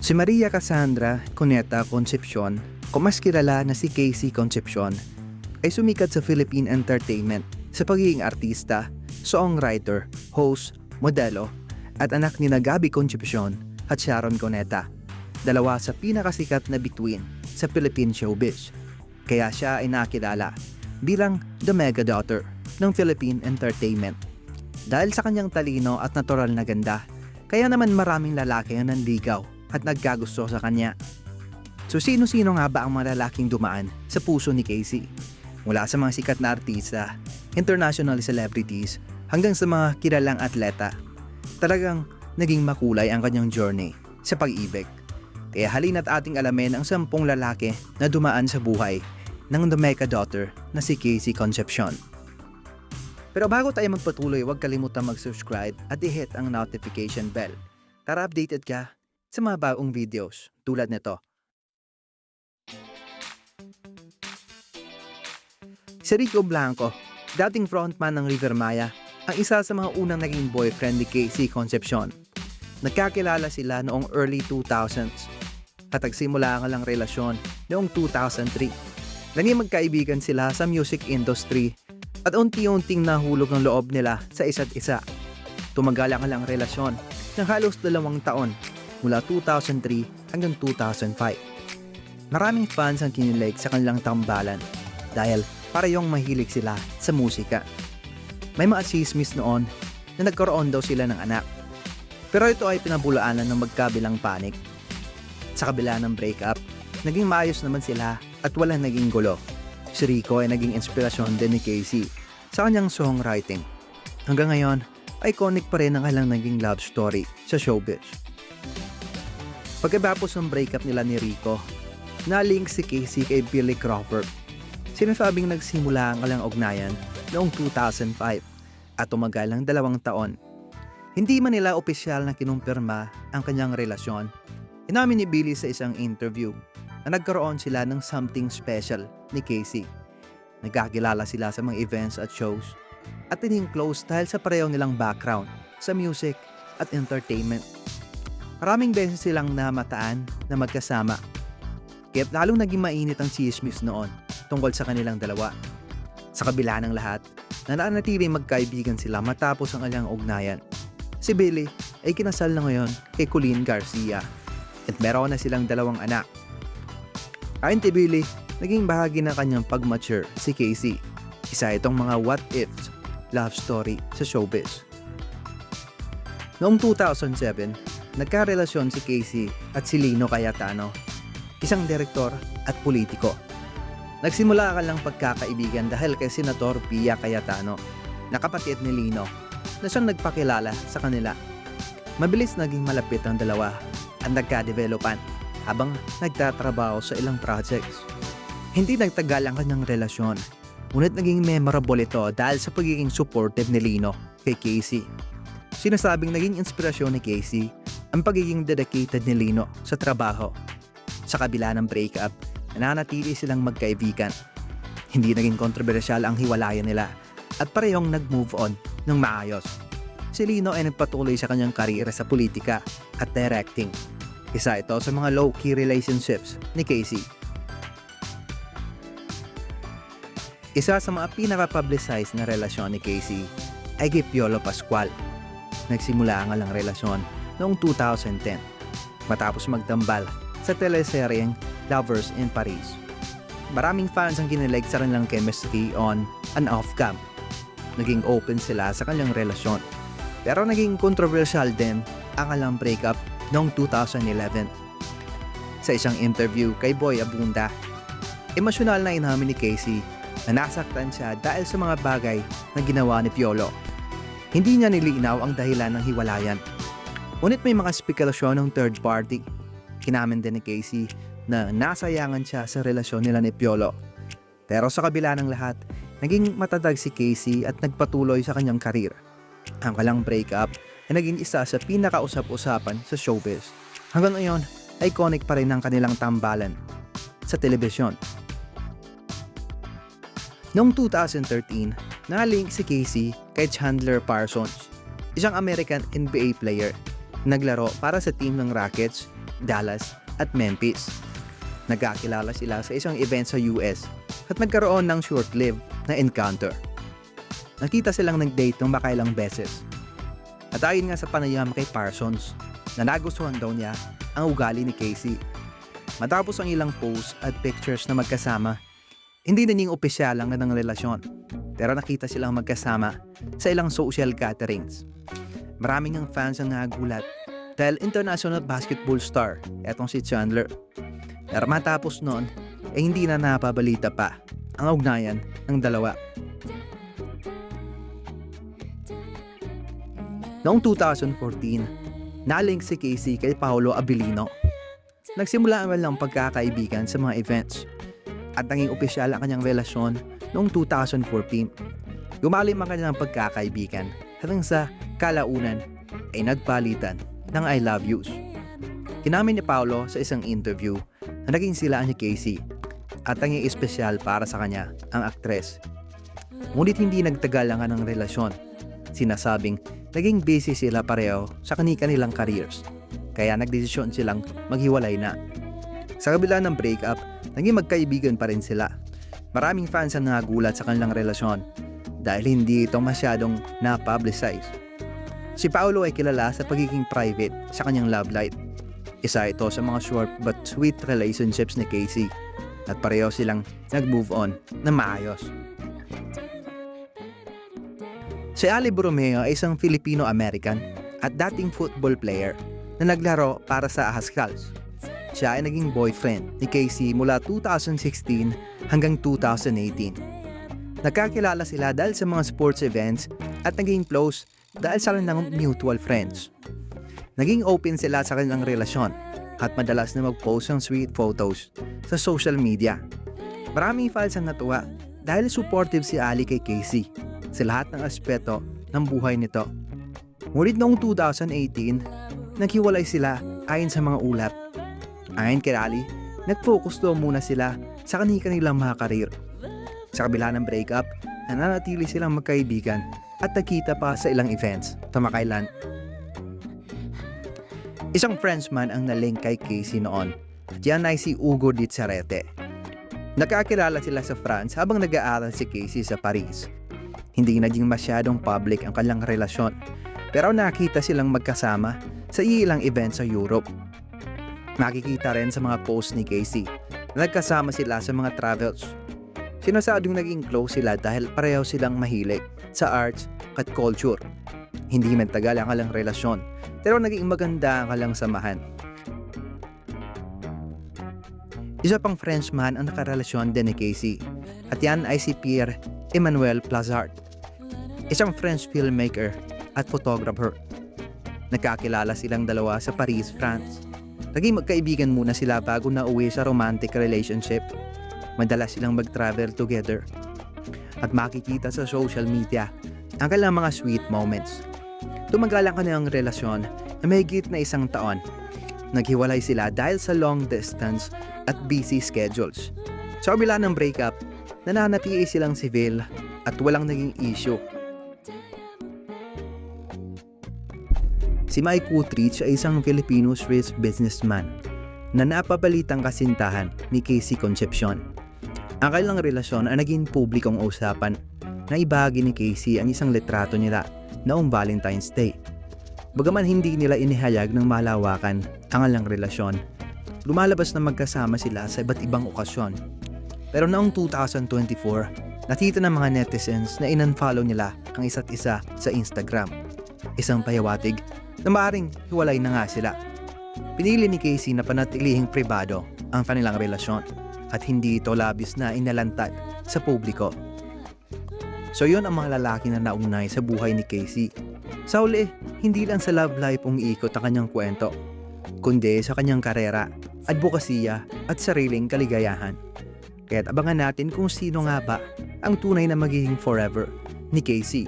Si Maria Cassandra Cuneta Concepcion, o mas kilala na si Casey Concepcion, ay sumikat sa Philippine Entertainment sa pagiging artista, songwriter, host, modelo, at anak ni Gabi Concepcion at Sharon Cuneta, dalawa sa pinakasikat na bituin sa Philippine showbiz. Kaya siya ay nakilala bilang the mega daughter ng Philippine Entertainment. Dahil sa kanyang talino at natural na ganda, kaya naman maraming lalaki ang nanligaw at nagkagusto sa kanya. So sino-sino nga ba ang mga lalaking dumaan sa puso ni Casey? Mula sa mga sikat na artista, international celebrities, hanggang sa mga kilalang atleta. Talagang naging makulay ang kanyang journey sa pag-ibig. Kaya halina't ating alamin ang sampung lalaki na dumaan sa buhay ng Domeca daughter na si Casey Concepcion. Pero bago tayo magpatuloy, huwag kalimutan mag-subscribe at i-hit ang notification bell para updated ka sa mga bagong videos tulad nito. Si Rico Blanco, dating frontman ng River Maya, ang isa sa mga unang naging boyfriend ni Casey Concepcion. Nagkakilala sila noong early 2000s at nagsimula ang lang relasyon noong 2003. Naging magkaibigan sila sa music industry at unti-unting nahulog ang loob nila sa isa't isa. Tumagal ang lang relasyon ng halos dalawang taon mula 2003 hanggang 2005. Maraming fans ang kinilig sa kanilang tambalan dahil parehong mahilig sila sa musika. May mga chismis noon na nagkaroon daw sila ng anak. Pero ito ay pinabulaanan ng magkabilang panik. Sa kabila ng breakup, naging maayos naman sila at walang naging gulo. Si Rico ay naging inspirasyon din ni Casey sa kanyang songwriting. Hanggang ngayon, iconic pa rin ang kanilang naging love story sa showbiz. Pagkatapos ng breakup nila ni Rico, na-link si Casey kay Billy Crawford. Sinasabing nagsimula ang kanilang ugnayan noong 2005 at tumagal ng dalawang taon. Hindi man nila opisyal na kinumpirma ang kanyang relasyon. Inamin ni Billy sa isang interview na nagkaroon sila ng something special ni Casey. Nagkakilala sila sa mga events at shows at naging close dahil sa pareho nilang background sa music at entertainment. Maraming beses silang namataan na magkasama. Kaya't lalong naging mainit ang chismis noon tungkol sa kanilang dalawa. Sa kabila ng lahat, nananatiling magkaibigan sila matapos ang kanilang ugnayan. Si Billy ay kinasal na ngayon kay Colleen Garcia at meron na silang dalawang anak. Ayon kay Billy, naging bahagi ng kanyang pag-mature si Casey. Isa itong mga what-ifs love story sa showbiz. Noong 2007, nagkarelasyon si Casey at si Lino Cayetano, isang direktor at politiko. Nagsimula ka lang pagkakaibigan dahil kay Senator Pia Cayetano, na ni Lino, na siyang nagpakilala sa kanila. Mabilis naging malapit ang dalawa at nagka-developan habang nagtatrabaho sa ilang projects. Hindi nagtagal ang kanyang relasyon, ngunit naging memorable ito dahil sa pagiging supportive ni Lino kay Casey. Sinasabing naging inspirasyon ni Casey ang pagiging dedicated ni Lino sa trabaho. Sa kabila ng breakup, nananatili silang magkaibigan. Hindi naging kontrobersyal ang hiwalayan nila at parehong nag-move on ng maayos. Si Lino ay nagpatuloy sa kanyang kariyera sa politika at directing. Isa ito sa mga low-key relationships ni Casey. Isa sa mga pinaka-publicized na relasyon ni Casey ay kay Piolo Pascual. Nagsimula ang alang relasyon noong 2010 matapos magtambal sa teleseryeng Lovers in Paris. Maraming fans ang kinilig sa kanilang chemistry on and off cam. Naging open sila sa kanilang relasyon. Pero naging controversial din ang kanilang breakup noong 2011. Sa isang interview kay Boy Abunda, emosyonal na inamin ni Casey na nasaktan siya dahil sa mga bagay na ginawa ni Piolo. Hindi niya nilinaw ang dahilan ng hiwalayan. Ngunit may mga spekulasyon ng third party. Kinamin din ni Casey na nasayangan siya sa relasyon nila ni Piolo. Pero sa kabila ng lahat, naging matatag si Casey at nagpatuloy sa kanyang karir. Ang kalang breakup ay naging isa sa pinakausap-usapan sa showbiz. Hanggang ngayon, iconic pa rin ang kanilang tambalan sa telebisyon. Noong 2013, nalink si Casey kay Chandler Parsons, isang American NBA player. Naglaro para sa team ng Rockets Dallas at Memphis. Nagkakilala sila sa isang event sa US at nagkaroon ng short-lived na encounter. Nakita silang nag-date ng makailang beses. At ayon nga sa panayam kay Parsons, na nagustuhan daw niya ang ugali ni Casey. Matapos ang ilang posts at pictures na magkasama, hindi na niyang opisyal lang na ng relasyon. Pero nakita silang magkasama sa ilang social gatherings. Maraming ang fans ang nagulat dahil international basketball star etong si Chandler. Pero matapos noon, eh hindi na napabalita pa ang ugnayan ng dalawa. Noong 2014, nalink si Casey kay Paolo Abilino. Nagsimula naman lang pagkakaibigan sa mga events at naging opisyal ang kanyang relasyon noong 2014. Gumalim ang kanilang pagkakaibigan hanggang sa kalaunan ay nagpalitan ng I love yous. Kinamin ni Paolo sa isang interview na naging sila ni Casey at naging espesyal para sa kanya ang aktres. Ngunit hindi nagtagal ang kanilang relasyon. Sinasabing naging busy sila pareho sa kani-kanilang careers. Kaya nagdesisyon silang maghiwalay na. Sa kabila ng breakup, naging magkaibigan pa rin sila. Maraming fans ang nagulat sa kanilang relasyon dahil hindi ito masyadong na-publicize. Si Paolo ay kilala sa pagiging private sa kanyang love life. Isa ito sa mga short but sweet relationships ni Casey at pareho silang nag-move on na maayos. Si Ali Borromeo ay isang Filipino-American at dating football player na naglaro para sa Ahascals. Siya ay naging boyfriend ni Casey mula 2016 hanggang 2018. Nagkakilala sila dahil sa mga sports events at naging close dahil sa kanilang mutual friends. Naging open sila sa kanilang relasyon at madalas na mag-post ng sweet photos sa social media. Maraming fans ang natuwa dahil supportive si Ali kay Casey sa lahat ng aspeto ng buhay nito. Ngunit noong 2018, naghiwalay sila ayon sa mga ulat. Ayon kay Ali, nag-focus daw muna sila sa kanilang mga karir. Sa kabila ng breakup, nananatili silang magkaibigan at nagkita pa sa ilang events tamakailan. Isang Frenchman ang nalink kay Casey noon at yan ay si Ugo Dizarete. Nakakilala sila sa France habang nag-aaral si Casey sa Paris. Hindi naging masyadong public ang kanilang relasyon pero nakita silang magkasama sa ilang event sa Europe. Makikita rin sa mga posts ni Casey na nagkasama sila sa mga travels. Sinasadong naging close sila dahil pareho silang mahilig sa arts at culture. Hindi man tagal ang kalang relasyon pero naging maganda ang kalang samahan. Isa pang Frenchman ang nakarelasyon din ni Casey at yan ay si Pierre Emmanuel Plazard, isang French filmmaker at photographer. Nagkakilala silang dalawa sa Paris, France. Naging magkaibigan muna sila bago na uwi sa romantic relationship. Madalas silang mag-travel together. At makikita sa social media ang kanilang mga sweet moments. Tumagal ang kanilang relasyon na may na isang taon. Naghiwalay sila dahil sa long distance at busy schedules. Sa kabila ng breakup, nananatili silang civil at walang naging issue. Si Mike Woodrich ay isang Filipino Swiss businessman na napabalitang kasintahan ni Casey Concepcion. Ang kanilang relasyon ay naging publikong usapan na ibahagi ni Casey ang isang litrato nila noong Valentine's Day. Bagaman hindi nila inihayag ng malawakan ang kanilang relasyon, lumalabas na magkasama sila sa iba't ibang okasyon. Pero noong 2024, nakita ng mga netizens na in-unfollow nila ang isa't isa sa Instagram. Isang payawatig na maaring hiwalay na nga sila. Pinili ni Casey na panatilihing pribado ang kanilang relasyon at hindi ito labis na inalantad sa publiko. So yun ang mga lalaki na naunay sa buhay ni Casey. Sa uli, hindi lang sa love life ang iikot ang kanyang kwento, kundi sa kanyang karera, advokasya at sariling kaligayahan. Kaya't abangan natin kung sino nga ba ang tunay na magiging forever ni Casey.